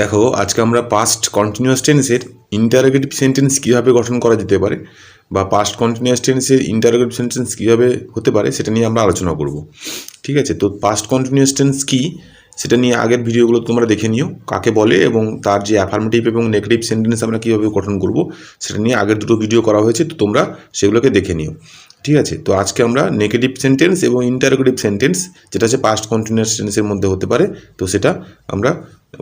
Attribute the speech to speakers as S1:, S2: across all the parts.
S1: দেখো, আজকে আমরা পাস্ট কন্টিনিউয়াস টেন্সের ইন্টারোগেটিভ সেন্টেন্স কীভাবে গঠন করা যেতে পারে বা পাস্ট কন্টিনিউয়াস টেন্সের ইন্টারোগেটিভ সেন্টেন্স কীভাবে হতে পারে সেটা নিয়ে আমরা আলোচনা করব। ঠিক আছে? তো পাস্ট কন্টিনিউয়াস টেন্স কী? সেটা নিয়ে আগের ভিডিওগুলো তোমরা দেখে নিও, কাকে বলে এবং তার যে অ্যাফার্মেটিভ এবং নেগেটিভ সেন্টেন্স আমরা কীভাবে গঠন করব সেটা নিয়ে আগের দুটো ভিডিও করা হয়েছে, তো তোমরা সেগুলোকে দেখে নিও। ঠিক আছে? তো আজকে আমরা নেগেটিভ সেন্টেন্স এবং ইন্টারোগেটিভ সেন্টেন্স যেটা হচ্ছে পাস্ট কন্টিনিউয়াস টেন্সের মধ্যে হতে পারে, তো সেটা আমরা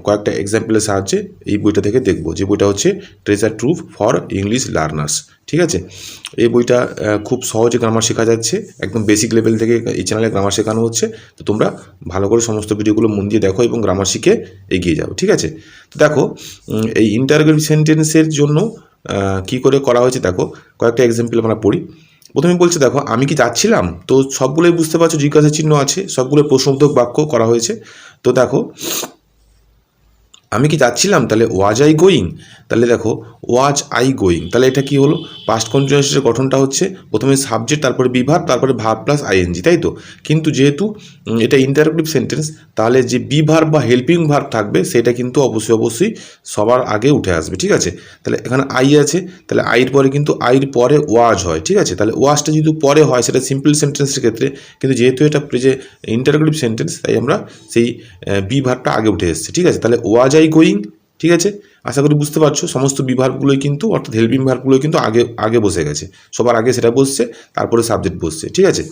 S1: কয়েকটা এক্সাম্পলের সাহায্যে এই বইটা থেকে দেখব, যে বইটা হচ্ছে treasure trove for English learners ঠিক আছে? এই বইটা খুব সহজে গ্রামার শেখা যাচ্ছে, একদম বেসিক লেভেল থেকে এই চ্যানেলে গ্রামার শেখানো হচ্ছে, তো তোমরা ভালো করে সমস্ত ভিডিওগুলো মন দিয়ে দেখো এবং গ্রামার শিখে এগিয়ে যাও, ঠিক আছে? তো দেখো এই ইন্টারোগেটিভ সেন্টেন্সের জন্য কি করে করা হয়েছে দেখো, কয়েকটা এক্সাম্পল আমরা পড়ি। প্রথমে বলছে দেখো, আমি কি যাচ্ছিলাম? তো সবগুলোই বুঝতে পারছ জিজ্ঞাসা চিহ্ন আছে সবগুলো প্রশ্নোত্তক বাক্য করা হয়েছে। তো দেখো আমি কি যাচ্ছিলাম? তাহলে ওয়াজ আই গোয়িং তাহলে দেখো ওয়াজ আই গোয়িং তাহলে এটা কি হলো? পাস্ট কন্টিনিউয়াসের গঠনটা হচ্ছে প্রথমে সাবজেক্ট তারপরে বিভার, তারপরে ভাব প্লাস আইএনজি তাই তো? কিন্তু যেহেতু এটা ইন্টারাক্টিভ সেন্টেন্স তাহলে যে বিভার বা হেল্পিং ভার্ব থাকবে, সেটা কিন্তু অবশ্যই অবশ্যই সবার আগে উঠে আসবে, ঠিক আছে? তাহলে এখানে আই আছে, তাহলে আইয়ের পরে কিন্তু আইয়ের পরে ওয়াজ হয়, ঠিক আছে? তাহলে ওয়াজটা যেহেতু পরে হয়, সেটা সিম্পল সেন্টেন্সের ক্ষেত্রে, কিন্তু যেহেতু এটা যে ইন্টারগ্রেটিভ সেন্টেন্স তাই আমরা সেই বি ভার্বটা আগে উঠে এসেছে, ঠিক আছে? তাহলে ওয়াজ আই গোয়িং ঠিক আছে? আশা করি বুঝতে পারছ, সমস্ত বিভাগগুলোই কিন্তু, অর্থাৎ হেল্পিং ভার্বগুলোই কিন্তু আগে আগে বসে গেছে। সবার আগে সেটা বসছে, তারপরে সাবজেক্ট বসছে, ঠিক আছে?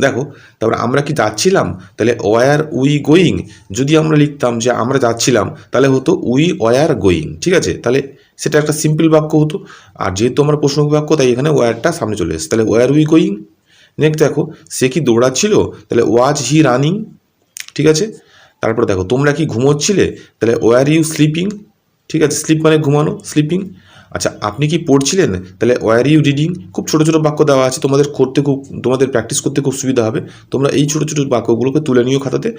S1: দেখো, তারপরে আমরা কি যাচ্ছিলাম? তাহলে ওয়ার উই গোয়িং যদি আমরা লিখতাম যে আমরা যাচ্ছিলাম, তাহলে হতো উই ওয়ার গোয়িং ঠিক আছে? তাহলে সেটা একটা সিম্পল বাক্য হতো। আর যেহেতু আমরা প্রশ্ন বাক্য, তাই এখানে ওয়ারটা সামনে চলে এসেছে। তাহলে ওয়ার উই গোয়িং নেক্সট দেখো, সে কি দৌড়াচ্ছিল? তাহলে ওয়াজ হি রানিং ঠিক আছে? তারপরে দেখো, তোমরা কি ঘুমোচ্ছিলে? তাহলে ওয়ার ইউ স্লিপিং ঠিক আছে স্লিপ মানে ঘুমানো স্লিপিং আচ্ছা আপনি কি পড়ছিলেন? তাহলে ওয়ার ইউ রিডিং খুব ছোটো ছোটো বাক্য দেওয়া আছে, তোমাদের করতে খুব, তোমাদের প্র্যাকটিস করতে খুব সুবিধা হবে। তোমরা এই ছোটো ছোটো বাক্যগুলোকে তুলে নিও খাতাতে,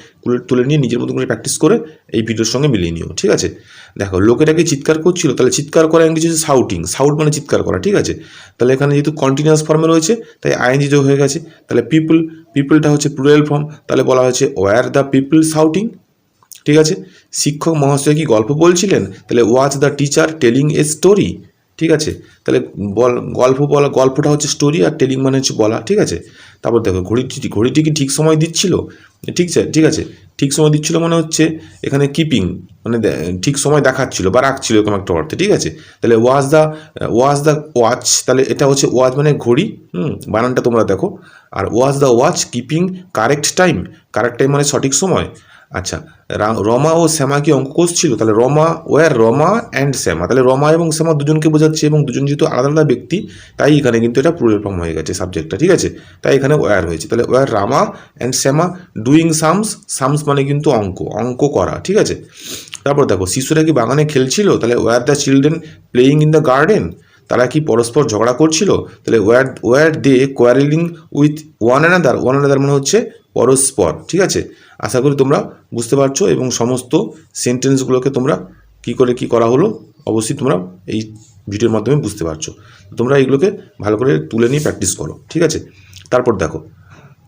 S1: তুলে- নিয়ে নিজের মতো করে প্র্যাকটিস করে এই ভিডিওর সঙ্গে মিলিয়ে নিও, ঠিক আছে? দেখো, লোকেরা কি চিৎকার করছিল? তাহলে চিৎকার করা ইংরেজি হচ্ছে সাউটিং সাউট মানে চিৎকার করা, ঠিক আছে? তাহলে এখানে যেহেতু কন্টিনিউয়াস ফর্মে রয়েছে, তাই আইএনজি যোগ হয়ে গেছে, তাহলে পিপল পিপলটা হচ্ছে প্লুরাল ফর্ম তাহলে বলা হয়েছে ওয়ার দ্য পিপল সাউটিং ঠিক আছে? শিক্ষক মহাশয় কি গল্প বলছিলেন? তাহলে was the teacher telling a story ঠিক আছে? তাহলে বল, গল্প বলা, গল্পটা হচ্ছে স্টোরি আর টেলিং মানে হচ্ছে বলা, ঠিক আছে? তারপর দেখো, ঘড়িটি ঘড়িটি কি ঠিক সময় দিচ্ছিল? ঠিক আছে ঠিক আছে? ঠিক সময় দিচ্ছিল মানে হচ্ছে এখানে কিপিং মানে ঠিক সময় দেখাচ্ছিল বা রাখছিল এরকম একটা অর্থে, ঠিক আছে? তাহলে was the was the watch তাহলে এটা হচ্ছে ওয়াচ মানে ঘড়ি, হুম? বানানটা তোমরা দেখো। আর was the watch keeping correct time correct time মানে সঠিক সময়। আচ্ছা রমা ও শ্যামা কি অঙ্ক ছিল? তাহলে রমা ওয়ার রমা অ্যান্ড শ্যামা। তাহলে রমা এবং শ্যামা দুজনকে বোঝাচ্ছে এবং দুজন যেহেতু আলাদা আলাদা ব্যক্তি, তাই এখানে কিন্তু এটা প্লুরাল ফর্ম হয়ে গেছে সাবজেক্টটা ঠিক আছে? তাই এখানে ওয়ার হয়েছে। তাহলে were Rama and Shyama doing sums sums মানে কিন্তু অঙ্ক অঙ্ক করা, ঠিক আছে? তারপর দেখো, শিশুরা কি বাগানে খেলছিল? তাহলে were the children playing in the garden তারা কি পরস্পর ঝগড়া করছিল? তাহলে were were they quarrelling with one another one another মানে হচ্ছে পরস্পর ঠিক আছে? আশা করি তোমরা বুঝতে পারছ এবং সমস্ত সেন্টেন্সগুলোকে তোমরা কি করে কি করা হলো, অবশ্যই তোমরা এই ভিডিওর মাধ্যমে বুঝতে পারছ। তোমরা এইগুলোকে ভালো করে তুলে নিয়ে প্র্যাকটিস করো, ঠিক আছে? তারপর দেখো,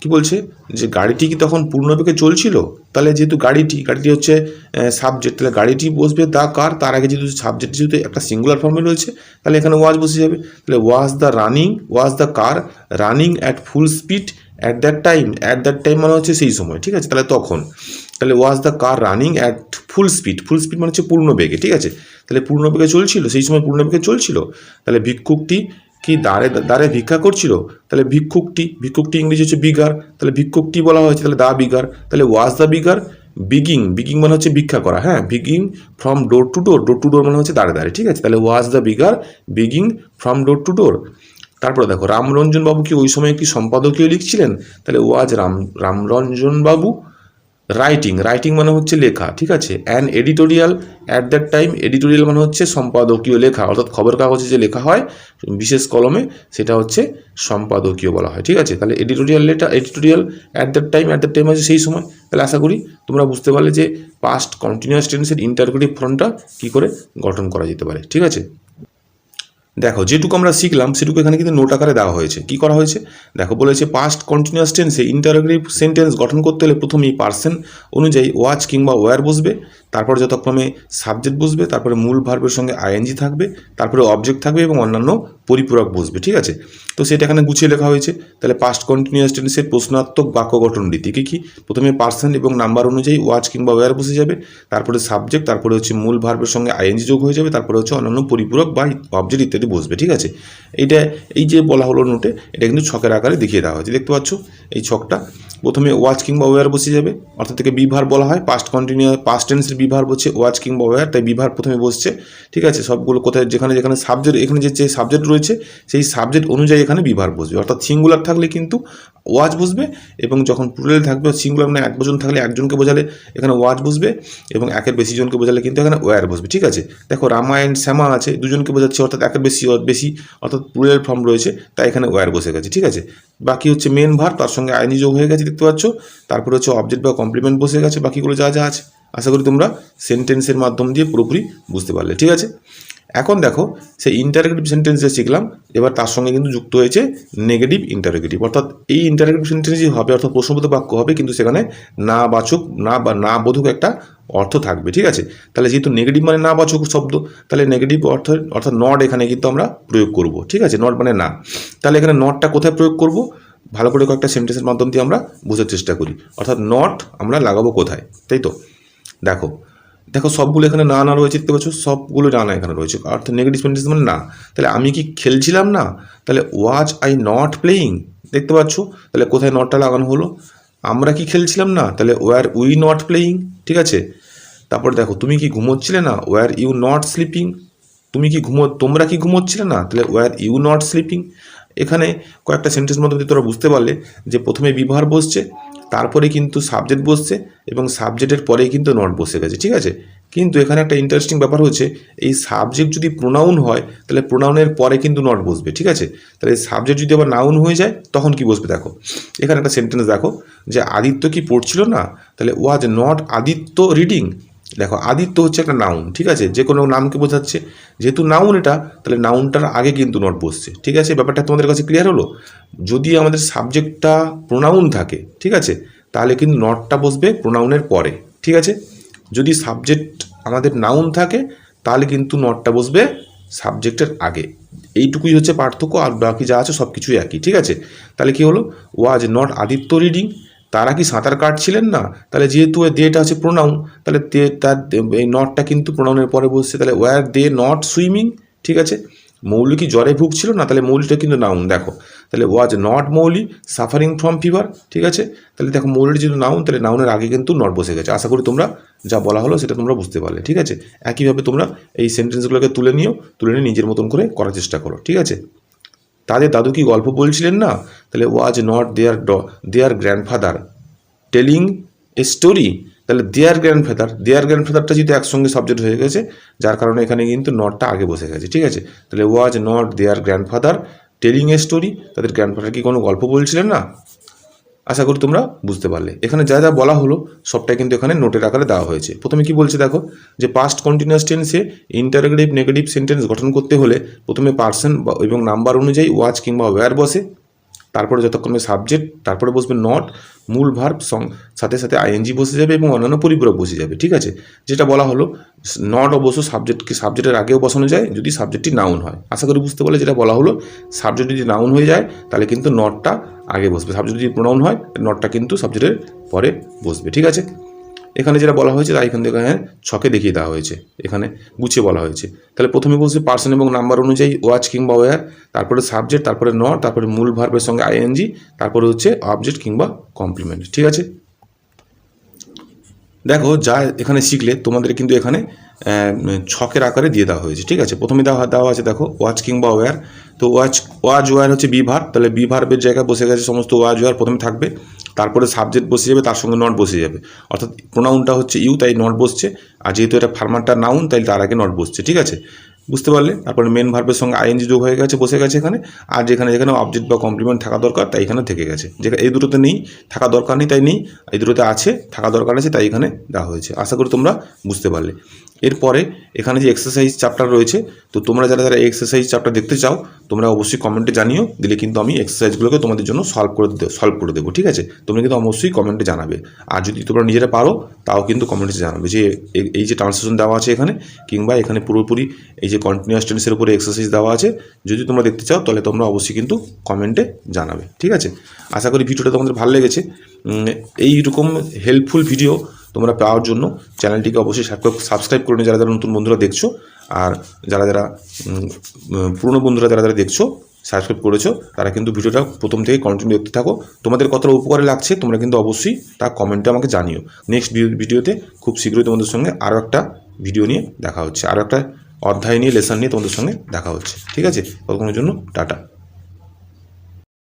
S1: কি বলছে? যে গাড়িটি কি তখন পূর্ণবেগে চলছিল? তাহলে যেহেতু গাড়িটি গাড়িটি হচ্ছে সাবজেক্ট তাহলে গাড়িটি বসবে দা কার? তার আগে যেহেতু সাবজেক্ট যেহেতু একটা সিঙ্গুলার ফর্মে রয়েছে, তাহলে এখানে ওয়াজ বসে যাবে। তাহলে was the running was the car running at full speed at that time at that time মানে হচ্ছে সেই সময়, ঠিক আছে? তাহলে তখন। তাহলে was the car running at full speed full speed মানে হচ্ছে পূর্ণ বেগে, ঠিক আছে? তাহলে পূর্ণ বেগে চলছিল, সেই সময় পূর্ণ বেগে চলছিল। তাহলে ভিক্ষুকটি কি দাঁড়ে দাঁড়ে ভিক্ষা করছিল? তাহলে ভিক্ষুকটি ভিক্ষুকটি ইংরেজি হচ্ছে বিগার তাহলে ভিক্ষুকটি বলা হয়েছে, তাহলে দা বিগার তাহলে ওয়াজ দ্য বিগার বিগিং বিগিং মানে হচ্ছে ভিক্ষা করা হ্যাঁ? Begging from door to door door to door মানে হচ্ছে দাঁড়ে দাঁড়ে ঠিক আছে? তাহলে was the beggar begging from door to door তারপরে দেখো রামরঞ্জন বাবু কি ওই সময় কি সম্পাদকীয় লিখছিলেন? তাহলে ওয়াজ রাম রামরঞ্জন বাবু রাইটিং রাইটিং মানে হচ্ছে লেখা, ঠিক আছে? An editorial at that time editorial মানে হচ্ছে সম্পাদকীয় লেখা, অর্থাৎ খবর কাগজে যে লেখা হয়, বিশেষ কলমে সেটা হচ্ছে সম্পাদকীয় বলা হয়, ঠিক আছে? তাহলে editorial letter editorial at that time at that time আছে সেই সময়। তাহলে আশা করি তোমরা বুঝতে পারলে যে পাস্ট কন্টিনিউয়াস টেন্সের ইন্টারগ্রেটিভ ফর্মটা কী করে গঠন করা যেতে পারে, ঠিক আছে? দেখো, যেটুকু আমরা শিখলাম, সেটুকু এখানে কিন্তু নোট আকারে দেওয়া হয়েছে। কি করা হয়েছে? দেখো, বলেছে পাস্ট কন্টিনিউয়াস টেন্সে ইন্টারোগেটিভ সেন্টেন্স গঠন করতে হলে প্রথমেই পার্সন অনুযায়ী ওয়াচ কিংবা ওয়ার বসবে, তারপর যথাক্রমে সাবজেক্ট বসবে, তারপরে মূল ভার্বের সঙ্গে আইএনজি থাকবে, তারপরে অবজেক্ট থাকবে এবং অন্যান্য পরিপূরক বসবে, ঠিক আছে? তো সেটা এখানে গুছিয়ে লেখা হয়েছে। তাহলে পাস্ট কন্টিনিউয়াস টেন্সের প্রশ্নাত্মক বাক্য গঠন রীতি কী কী? প্রথমে পার্সন এবং নাম্বার অনুযায়ী ওয়াচ কিংবা ওয়ার বসে যাবে, তারপরে সাবজেক্ট তারপরে হচ্ছে মূল ভার্বের সঙ্গে আইএনজি যোগ হয়ে যাবে, তারপরে হচ্ছে অন্যান্য পরিপূরক বা অবজেক্ট ইত্যাদি বসবে, ঠিক আছে? এইটা, এই যে বলা হলো নোটে এটা কিন্তু ছকের আকারে দেখিয়ে দেওয়া হয়েছে। দেখতে পাচ্ছ? এই ছকটা প্রথমে ওয়াচ কিংবা ওয়ার বসে যাবে, অর্থাৎ থেকে বিভার বলা হয়। পাস্ট কন্টিনিউ পাস্ট টেন্সের বিভার বসছে ওয়াচ কিংবা ওয়ার তাই বিভার প্রথমে বসছে, ঠিক আছে? সবগুলো কোথায়, যেখানে যেখানে সাবজেক্ট এখানে যে যে সাবজেক্ট রয়েছে, সেই সাবজেক্ট অনুযায়ী এখানে বিভার বসবে। অর্থাৎ সিঙ্গুলার থাকলে কিন্তু ওয়াচ বসবে এবং যখন প্লুরাল থাকবে সিঙ্গুলার মানে একজন থাকলে একজনকে বোঝালে, এখানে ওয়াচ বসবে এবং একের বেশি জনকে বোঝালে কিন্তু এখানে ওয়্যার বসবে ঠিক আছে? দেখো রামায়ণ, শ্যামা আছে, দুজনকে বোঝাচ্ছে, অর্থাৎ একের বেশি বেশি, অর্থাৎ প্লুরাল ফর্ম রয়েছে, তাই এখানে ওয়্যার বসে গেছে, ঠিক আছে? বাকি হচ্ছে মেন ভার তার সঙ্গে আইনি যোগ হয়ে গেছে, দেখতে পাচ্ছ? তারপরে হচ্ছে অবজেক্ট বা কমপ্লিমেন্ট বসে গেছে, বাকিগুলো যা যা আছে। আশা করি তোমরা সেন্টেন্সের মাধ্যম দিয়ে পুরোপুরি বুঝতে পারলে, ঠিক আছে? এখন দেখো, সেই ইন্টারগেটিভ সেন্টেন্স যে শিখলাম, এবার তার সঙ্গে কিন্তু যুক্ত হয়েছে নেগেটিভ ইন্টারগেটিভ অর্থাৎ এই ইন্টারগেটিভ সেন্টেন্সই হবে, অর্থাৎ প্রশ্নবোধক বাক্য হবে, কিন্তু সেখানে না বাচক, না বা না বোধক একটা অর্থ থাকবে, ঠিক আছে? তাহলে যেহেতু নেগেটিভ মানে না বাচক শব্দ, তাহলে নেগেটিভ অর্থ, অর্থাৎ নট এখানে কিন্তু আমরা প্রয়োগ করব, ঠিক আছে? নট মানে না। তাহলে এখানে নটটা কোথায় প্রয়োগ করব? ভালো করে কয়েকটা সেন্টেন্সের মাধ্যম দিয়ে আমরা বোঝার চেষ্টা করি। অর্থাৎ নট আমরা লাগাবো কোথায়? তাই তো? দেখো দেখো, সবগুলো এখানে না না রয়েছে, দেখতে পাচ্ছ? সবগুলো না না এখানে রয়েছে। অর্থাৎ নেগেটিভ সেন্টেন্স মানে না। তাহলে আমি কি খেলছিলাম না? তাহলে ওয়াজ আই নট প্লেয়িং দেখতে পাচ্ছ? তাহলে কোথায় নটটা লাগানো হলো? আমরা কি খেলছিলাম না? তাহলে ওয়ার উই নট প্লেয়িং ঠিক আছে? তারপর দেখো, তুমি কি ঘুমোচ্ছিলে না? ওয়ার ইউ নট স্লিপিং তুমি কি ঘুমো, তোমরা কি ঘুমোচ্ছিলে না? তাহলে ওয়ার ইউ নট স্লিপিং এখানে কয়েকটা সেন্টেন্স মধ্যে তোমরা বুঝতে পারলে যে প্রথমে বিভার বসছে তারপরে কিন্তু সাবজেক্ট বসছে এবং সাবজেক্টের পরেই কিন্তু নট বসে গেছে, ঠিক আছে? কিন্তু এখানে একটা ইন্টারেস্টিং ব্যাপার হচ্ছে, এই সাবজেক্ট যদি প্রোনাউন হয়, তাহলে প্রোনাউনের পরে কিন্তু নট বসবে, ঠিক আছে? তাহলে সাবজেক্ট যদি আবার নাউন হয়ে যায়, তখন কি বসবে দেখো? এখানে একটা সেন্টেন্স দেখো, যে আদিত্য কি পড়ছিল না? তাহলে ওয়াজ নট আদিত্য রিডিং দেখো, আদিত্য হচ্ছে একটা নাউন ঠিক আছে? যে কোনো নামকে বোঝাচ্ছে। যেহেতু নাউন এটা, তাহলে নাউনটার আগে কিন্তু নট বসছে, ঠিক আছে? ব্যাপারটা তোমাদের কাছে ক্লিয়ার হলো? যদি আমাদের সাবজেক্টটা প্রোনাউন থাকে, ঠিক আছে? তাহলে কিন্তু নটটা বসবে প্রোনাউনের পরে, ঠিক আছে? যদি সাবজেক্ট আমাদের নাউন থাকে, তাহলে কিন্তু নটটা বসবে সাবজেক্টের আগে। এইটুকুই হচ্ছে পার্থক্য, আর বাকি যা আছে সব কিছুই একই, ঠিক আছে? তাহলে কি হলো? ওয়াজ নট আদিত্য রিডিং তারা কি সাঁতার কাটছিলেন না? তাহলে যেহেতু দেটা আছে প্রোনাউন তাহলে দে তার এই নটটা কিন্তু প্রোনাউনের পরে বসছে, তাহলে ওয়ার দে নট সুইমিং ঠিক আছে? মৌলি কি জ্বরে ভুগছিল না? তাহলে মৌলিটা কিন্তু নাউন দেখো। তাহলে was not Mouli suffering from fever ঠিক আছে? তাহলে দেখো মৌলির যেহেতু নাউন তাহলে নাউনের আগে কিন্তু নট বসে গেছে। আশা করি তোমরা যা বলা হলো সেটা তোমরা বুঝতে পারলে, ঠিক আছে? একইভাবে তোমরা এই সেন্টেন্সগুলোকে তুলে নিও, তুলে নিয়ে নিজের মতন করে করার চেষ্টা করো, ঠিক আছে? তাদের দাদু কি গল্প বলছিলেন না? তাহলে ওয়াজ নট দেয়ার ড their grandfather telling a story তাহলে দেয়ার গ্র্যান্ডফাদার দেয়ার গ্র্যান্ডফাদারটা যদি একসঙ্গে সাবজেক্ট হয়ে গেছে, যার কারণে এখানে কিন্তু নটটা আগে বসে গেছে, ঠিক আছে? তাহলে was not their grandfather telling a story তাদের গ্র্যান্ডফাদার কি কোনো গল্প বলছিলেন না? আশা করি তোমরা বুঝতে পারলে। এখানে যা যা বলা হলো, সবটাই কিন্তু এখানে নোটের আকারে দেওয়া হয়েছে। প্রথমে কি বলছে দেখো, যে পাস্ট কন্টিনিউয়াস টেন্সে ইন্টারগ্রেটিভ নেগেটিভ সেন্টেন্স গঠন করতে হলে প্রথমে পার্সন এবং নাম্বার অনুযায়ী ওয়াচ কিংবা ওয়্যার বসে। তারপরে যতক্ষণে সাবজেক্ট তারপরে বসবে নট মূল ভার্ব সং, সাথে সাথে আইএনজি বসে যাবে এবং অন্যান্য পরিপূরক বসে যাবে, ঠিক আছে? যেটা বলা হলো নট অবশ্য সাবজেক্টকে সাবজেক্টের আগেও বসানো যায়, যদি সাবজেক্টটি নাউন হয়। আশা করি বুঝতে পারলে যেটা বলা হলো সাবজেক্ট যদি নাউন হয়ে যায়, তাহলে কিন্তু নটটা আগে বসবে। সাবজেক্ট যদি প্রোনাউন হয় নটটা কিন্তু সাবজেক্টের পরে বসবে, ঠিক আছে? এখানে যেটা বলা হয়েছে তা এখান থেকে এখানে ছকে দেখিয়ে দেওয়া হয়েছে। এখানে গুছিয়ে বলা হয়েছে। তাহলে প্রথমে বলছে পার্সন এবং নাম্বার অনুযায়ী ওয়াচ কিংবা ওয়ার তারপরে সাবজেক্ট তারপরে নট তারপরে মূল ভার্বের সঙ্গে আইএনজি তারপরে হচ্ছে অবজেক্ট কিংবা কমপ্লিমেন্ট ঠিক আছে? দেখো, যা এখানে শিখলে তোমাদের কিন্তু এখানে ছকের আকারে দিয়ে দেওয়া হয়েছে। ঠিক আছে? প্রথমে দেওয়া দেওয়া আছে, দেখো ওয়াচ কিংবা ওয়্যার তো ওয়াচ ওয়াজ ওয়ার হচ্ছে বি বিভার। তাহলে বি বিভার্বের জায়গায় বসে গেছে, সমস্ত ওয়াজ ওয়ার প্রথমে থাকবে। তারপরে সাবজেক্ট বসে যাবে, তার সঙ্গে নট বসে যাবে। অর্থাৎ প্রোনাউনটা হচ্ছে ইউ, তাই নট বসছে। আর যেহেতু এটা ফার্মারটা নাউন তাই তার আগে নট বসছে, ঠিক আছে? বুঝতে পারলে? তারপরে মেন ভার্বের সঙ্গে আইএনজি যোগ হয়ে গেছে, বসে গেছে এখানে। আর যেখানে যেখানে অবজেক্ট বা কমপ্লিমেন্ট থাকা দরকার, তাই এখানে থেকে গেছে। যেখানে এই দুটোতে নেই, থাকা দরকার নেই, তাই নেই। এই দুটোতে আছে, থাকা দরকার আছে, তাই এখানে দেওয়া হয়েছে। আশা করি তোমরা বুঝতে পারলে। এরপরে এখানে যে এক্সারসাইজ চ্যাপ্টার রয়েছে, তো তোমরা যারা যারা এক্সারসাইজ চ্যাপ্টার দেখতে চাও, তোমরা অবশ্যই কমেন্টে জানিও, দিলে কিন্তু আমি এক্সারসাইজগুলোকে তোমাদের জন্য সলভ করে সলভ করে দেবো, ঠিক আছে? তোমরা কিন্তু অবশ্যই কমেন্টে জানাবে। আর যদি তোমরা নিজেরা পারো তাও কিন্তু কমেন্টে জানাবে যে এই- যে ট্রান্সলেশন দেওয়া আছে এখানে, কিংবা এখানে পুরোপুরি এই যে কন্টিনিউয়াস টেন্সের উপরে এক্সারসাইজ দেওয়া আছে, যদি তোমরা দেখতে চাও, তাহলে তোমরা অবশ্যই কিন্তু কমেন্টে জানাবে, ঠিক আছে? আশা করি ভিডিওটা তোমাদের ভালো লেগেছে। এইরকম হেল্পফুল ভিডিও তোমরা পাওয়ার জন্য চ্যানেলটিকে অবশ্যই সাবস্ক্রাইব করে নিও, যারা যারা নতুন বন্ধুরা দেখছ, আর যারা যারা পুরনো বন্ধুরা যারা যারা দেখছ সাবস্ক্রাইব করেছ, তারা কিন্তু ভিডিওটা প্রথম থেকে কন্টিনিউ দেখতে থাকো। তোমাদের কতটা উপকারে লাগছে, তোমরা কিন্তু অবশ্যই তা কমেন্টে আমাকে জানিও। নেক্সট ভিডিওতে খুব শীঘ্রই তোমাদের সঙ্গে আরও একটা ভিডিও নিয়ে দেখা হচ্ছে। আরও একটা অধ্যায় নিয়ে লেসন নিয়ে তোমাদের সঙ্গে দেখা হচ্ছে। ঠিক আছে? ততক্ষণের জন্য টাটা।